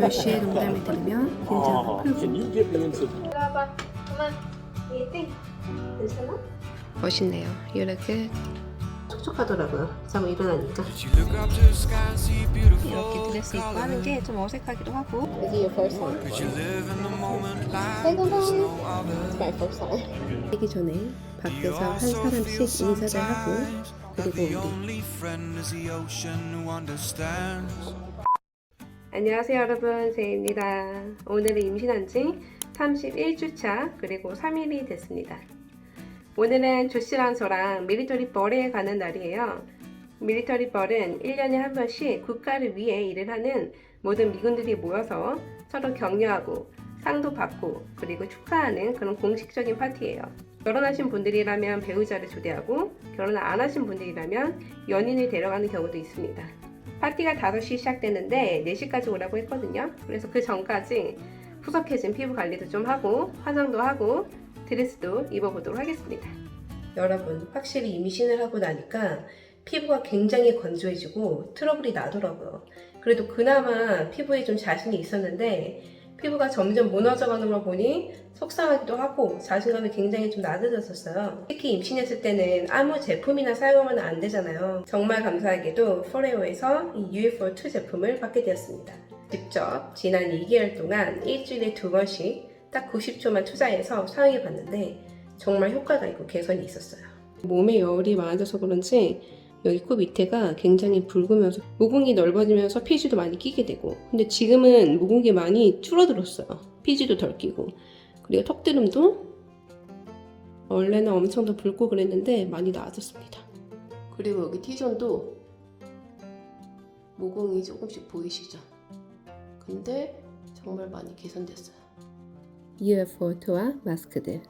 10시에 농담을 들으며 긴장을 풀고 들어봐. 그만. 괜찮아? 멋있네요. 이렇게 촉촉하더라고요. 자고 일어나니까. 이렇게 드레스 입고 하는 게 좀 어색하기도 하고 Is it your first time? Second time? It's my first time. 하기 전에 밖에서 한 사람씩 인사를 하고 그리고 우리 안녕하세요 여러분 제이입니다. 오늘은 임신한 지 31주차 그리고 3일이 됐습니다. 오늘은 조씨랑 저랑 밀리터리 벌에 가는 날이에요. 밀리터리 벌은 1년에 한 번씩 국가를 위해 일을 하는 모든 미군들이 모여서 서로 격려하고 상도 받고 그리고 축하하는 그런 공식적인 파티예요. 결혼하신 분들이라면 배우자를 초대하고 결혼 안 하신 분들이라면 연인을 데려가는 경우도 있습니다. 파티가 5시 시작되는데 4시까지 오라고 했거든요. 그래서 그 전까지 푸석해진 피부 관리도 좀 하고 화장도 하고 드레스도 입어보도록 하겠습니다. 여러분 확실히 임신을 하고 나니까 피부가 굉장히 건조해지고 트러블이 나더라고요. 그래도 그나마 피부에 좀 자신이 있었는데 피부가 점점 무너져가는 걸 보니 속상하기도 하고 자신감이 굉장히 좀 낮아졌었어요. 특히 임신했을 때는 아무 제품이나 사용하면 안 되잖아요. 정말 감사하게도 포레오에서 이 UFO2 제품을 받게 되었습니다. 직접 지난 2개월 동안 일주일에 두 번씩 딱 90초만 투자해서 사용해 봤는데 정말 효과가 있고 개선이 있었어요. 몸에 열이 많아져서 그런지 여기 코 밑에가 굉장히 붉으면서 모공이 넓어지면서 피지도 많이 끼게 되고 근데 지금은 모공이 많이 줄어들었어요. 피지도 덜 끼고. 그리고 턱드름도 원래는 엄청 더 붉고 그랬는데 많이 나아졌습니다. 그리고 여기 T존도 모공이 조금씩 보이시죠? 근데 정말 많이 개선됐어요. UFO2와 마스크들.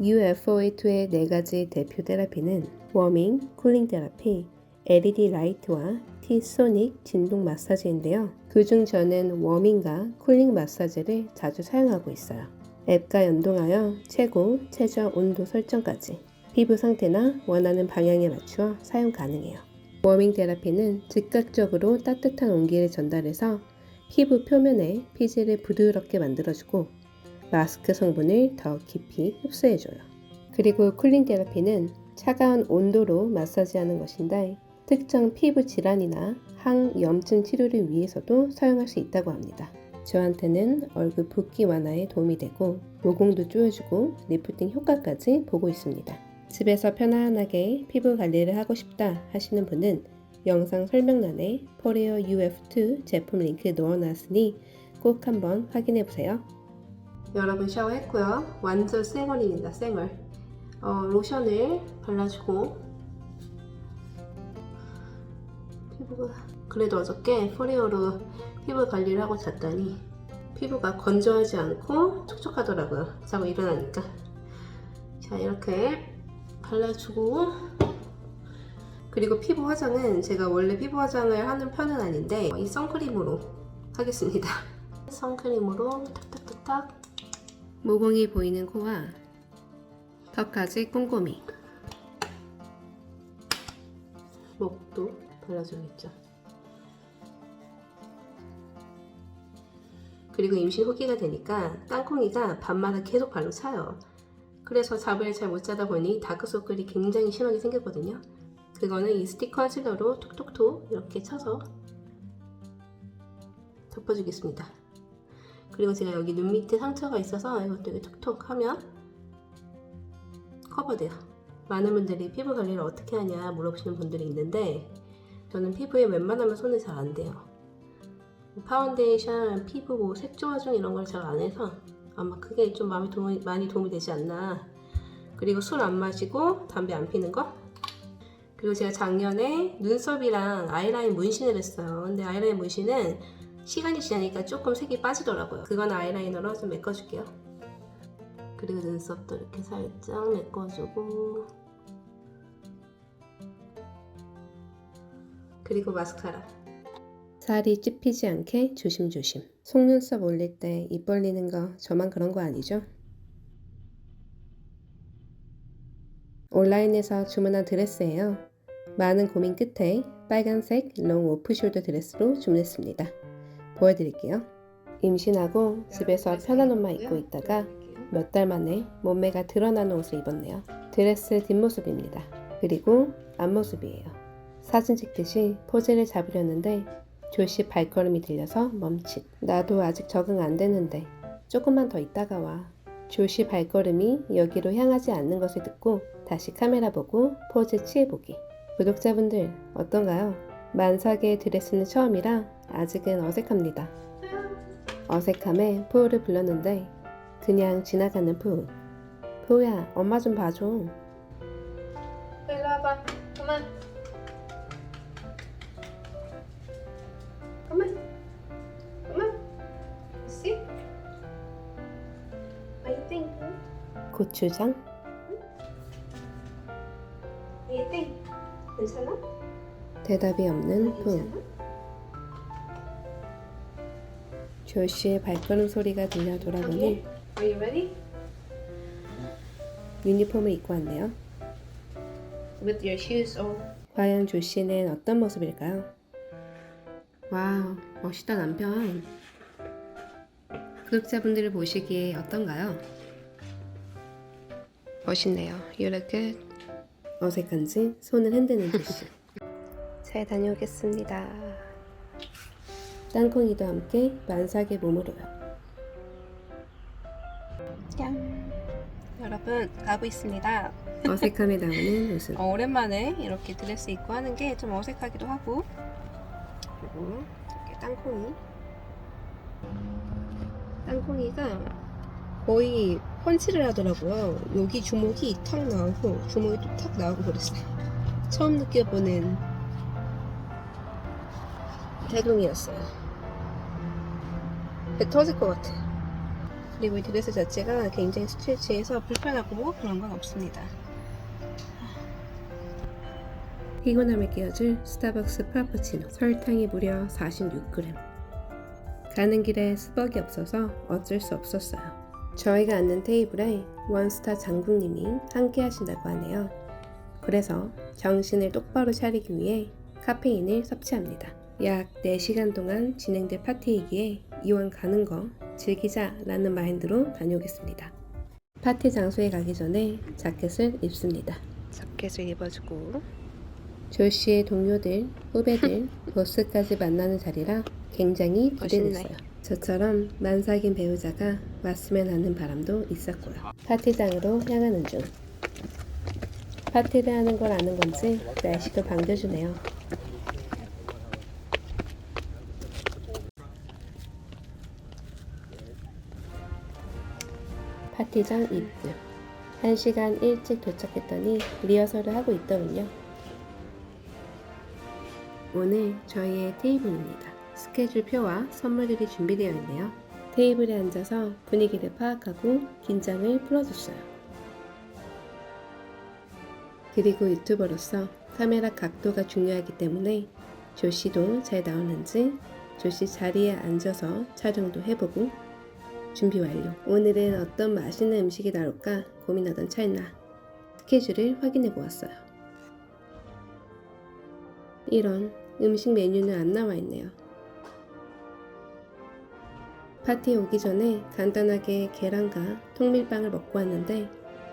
UFO2의 네 가지 대표 테라피는 워밍, 쿨링 테라피, LED 라이트와 T-소닉 진동 마사지인데요. 그중 저는 워밍과 쿨링 마사지를 자주 사용하고 있어요. 앱과 연동하여 최고, 최저 온도 설정까지 피부 상태나 원하는 방향에 맞추어 사용 가능해요. 워밍 테라피는 즉각적으로 따뜻한 온기를 전달해서 피부 표면에 피지를 부드럽게 만들어주고 마스크 성분을 더 깊이 흡수해줘요. 그리고 쿨링 테라피는 차가운 온도로 마사지하는 것인데 특정 피부 질환이나 항염증 치료를 위해서도 사용할 수 있다고 합니다. 저한테는 얼굴 붓기 완화에 도움이 되고 모공도 조여주고 리프팅 효과까지 보고 있습니다. 집에서 편안하게 피부 관리를 하고 싶다 하시는 분은 영상 설명란에 포레어 UF2 제품 링크 넣어놨으니 꼭 한번 확인해 보세요. 여러분 샤워했고요. 완전 쌩얼입니다. 쌩얼. 어, 로션을 발라주고 피부가 그래도 어저께 포레오로 피부 관리를 하고 잤더니 피부가 건조하지 않고 촉촉하더라고요. 자고 일어나니까 자 이렇게 발라주고 그리고 피부 화장은 제가 원래 피부 화장을 하는 편은 아닌데 이 선크림으로 하겠습니다. 선크림으로 탁탁탁탁 모공이 보이는 코와 턱까지 꼼꼼히. 목도 발라줘야겠죠. 그리고 임신 후기가 되니까 땅콩이가 밤마다 계속 발로 차요. 그래서 잠을 잘못 자다 보니 다크서클이 굉장히 심하게 생겼거든요. 그거는 이 스틱 컨실러로 톡톡톡 이렇게 쳐서 덮어주겠습니다. 그리고 제가 여기 눈 밑에 상처가 있어서 이것도 이렇게 톡톡 하면 커버돼요. 많은 분들이 피부 관리를 어떻게 하냐 물어보시는 분들이 있는데 저는 피부에 웬만하면 손이 잘 안 돼요. 파운데이션, 피부 뭐 색조 화장 이런 걸 잘 안 해서 아마 그게 좀 마음에 도움이, 많이 도움이 되지 않나. 그리고 술 안 마시고 담배 안 피는 거. 그리고 제가 작년에 눈썹이랑 아이라인 문신을 했어요. 근데 아이라인 문신은 시간이 지나니까 조금 색이 빠지더라고요. 그건 아이라이너로 좀 메꿔줄게요. 그리고 눈썹도 이렇게 살짝 메꿔주고 그리고 마스카라 살이 찝히지 않게 조심조심 속눈썹 올릴 때 입 벌리는 거 저만 그런 거 아니죠? 온라인에서 주문한 드레스예요. 많은 고민 끝에 빨간색 롱 오프숄더 드레스로 주문했습니다. 보여드릴게요. 임신하고 집에서 편한 옷만 입고 있다가 몇 달 만에 몸매가 드러나는 옷을 입었네요. 드레스 뒷모습입니다. 그리고 앞모습이에요. 사진 찍듯이 포즈를 잡으려는데 조시 발걸음이 들려서 멈칫. 나도 아직 적응 안 되는데 조금만 더 있다가 와. 조시 발걸음이 여기로 향하지 않는 것을 듣고 다시 카메라 보고 포즈 취해보기. 구독자분들 어떤가요? 만삭의 드레스는 처음이라 아직은 어색합니다. 어색함에 푸우를 불렀는데 그냥 지나가는 푸우. 푸우야 엄마 좀 봐줘. 일로 와봐. 그만. 그만. 그만. See? What you think? 고추장? What you think? 괜찮아? 대답이 없는 푸우. 괜찮아? 조시의 발걸음 소리가 들려 돌아보니. Are you ready? 유니폼을 입고 왔네요. With your shoes on. 과연 조 씨는 어떤 모습일까요? 와우, 멋있다 남편. 구독자분들을 보시기에 어떤가요? 멋있네요. You look good. 어색한지 손을 흔드는 조 씨. 잘 다녀오겠습니다. 땅콩이도 함께 만삭의 몸으로요. 짠. 여러분 가고 있습니다. 어색함에 나오는 웃음. 어, 오랜만에 이렇게 드레스 입고 하는 게 좀 어색하기도 하고 그리고 이렇게 땅콩이 땅콩이가 거의 펀치를 하더라고요. 여기 주먹이 탁 나오고 주먹이 또 탁 나오고 그랬어요. 처음 느껴보는 태동이었어요. 배 터질 것 같아. 그리고 이 드레스 자체가 굉장히 스트레치해서 불편하고 그런 건 없습니다. 피곤함을 깨워줄 스타벅스 프라푸치노 설탕이 무려 46g 가는 길에 스벅이 없어서 어쩔 수 없었어요. 저희가 앉는 테이블에 원스타 장군님이 함께 하신다고 하네요. 그래서 정신을 똑바로 차리기 위해 카페인을 섭취합니다. 약 4시간 동안 진행될 파티이기에 이왕 가는 거 즐기자 라는 마인드로 다녀오겠습니다 파티 장소에 가기 전에 자켓을 입습니다 자켓을 입어주고 조씨의 동료들, 후배들, 보스까지 만나는 자리라 굉장히 기대됐어요. 저처럼 만삭인 배우자가 왔으면 하는 바람도 있었고요. 파티장으로 향하는 중. 파티를 하는 걸 아는 건지 날씨도 반겨주네요. 파티장 입구. 1시간 일찍 도착했더니 리허설을 하고 있더군요. 오늘 저희의 테이블입니다. 스케줄표와 선물들이 준비되어 있네요. 테이블에 앉아서 분위기를 파악하고 긴장을 풀어줬어요. 그리고 유튜버로서 카메라 각도가 중요하기 때문에 조씨도 잘 나오는지 조씨 자리에 앉아서 촬영도 해보고 준비 완료. 오늘은 어떤 맛있는 음식이 나올까 고민하던 찰나 스케줄을 확인해 보았어요. 이런 음식 메뉴는 안 나와 있네요. 파티 오기 전에 간단하게 계란과 통밀빵을 먹고 왔는데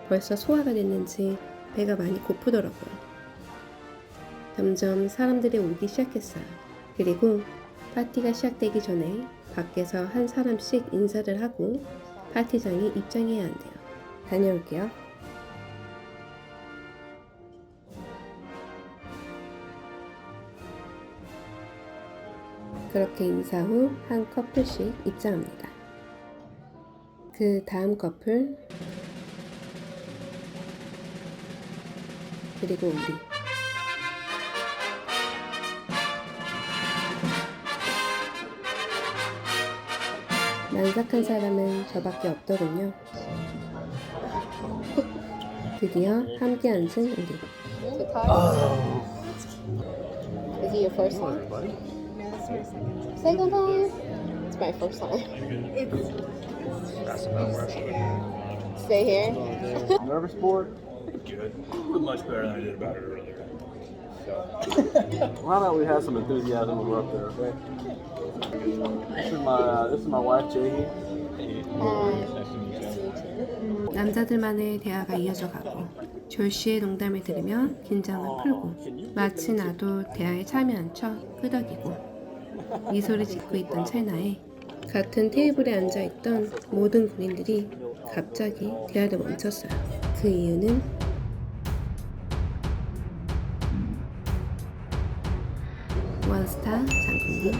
벌써 소화가 됐는지 배가 많이 고프더라고요. 점점 사람들이 오기 시작했어요. 그리고 파티가 시작되기 전에 밖에서 한 사람씩 인사를 하고 파티장에 입장해야 한대요. 다녀올게요. 그렇게 인사 후 한 커플씩 입장합니다. 그 다음 커플 그리고 우리 만삭한 사람은 저밖에 없더군요. 드디어 함께 앉은 우리. Is it your first time? Second time? It's my first time. That's about where I Stay here. Nervous board? Good. Much better than I did about it earlier. Why not we have some enthusiasm we're up there? This is my this is my wife Jahee. 남자들만의 대화가 이어져 가고 졸시의 농담을 들으며 긴장을 풀고 마치 나도 대화에 참여한 척 끄덕이고 미소를 짓고 있던 찰나에 같은 테이블에 앉아 있던 모든 군인들이 갑자기 대화를 멈췄어요. 그 이유는 doing?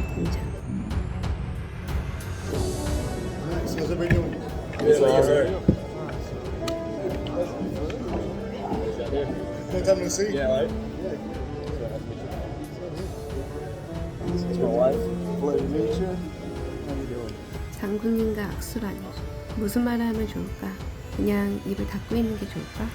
장군님과 악수라니 무슨 말을 하면 좋을까? 그냥 입을 닫고 있는 게 좋을까?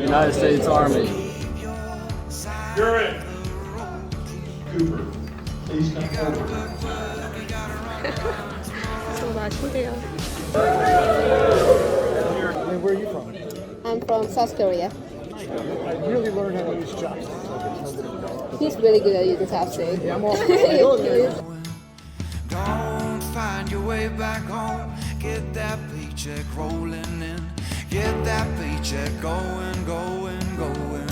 United States Army. Man, where are you from? I'm from South Korea. I really learned how to use chopsticks. He's really good at using chopsticks. Yeah, I'm all. Don't find your way back home. Get that paycheck rolling in. Get that paycheck going, going, going.